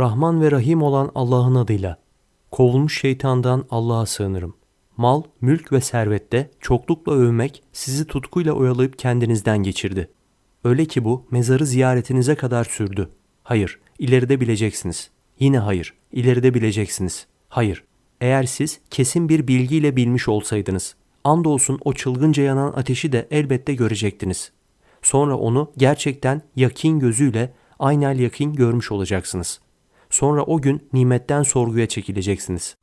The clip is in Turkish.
Rahman ve Rahim olan Allah'ın adıyla. Kovulmuş şeytandan Allah'a sığınırım. Mal, mülk ve servette çoklukla övmek sizi tutkuyla oyalayıp kendinizden geçirdi. Öyle ki bu mezarı ziyaretinize kadar sürdü. Hayır, ileride bileceksiniz. Yine hayır, ileride bileceksiniz. Hayır, eğer siz kesin bir bilgiyle bilmiş olsaydınız, andolsun o çılgınca yanan ateşi de elbette görecektiniz. Sonra onu gerçekten yakin gözüyle aynel yakin görmüş olacaksınız. Sonra o gün nimetten sorguya çekileceksiniz.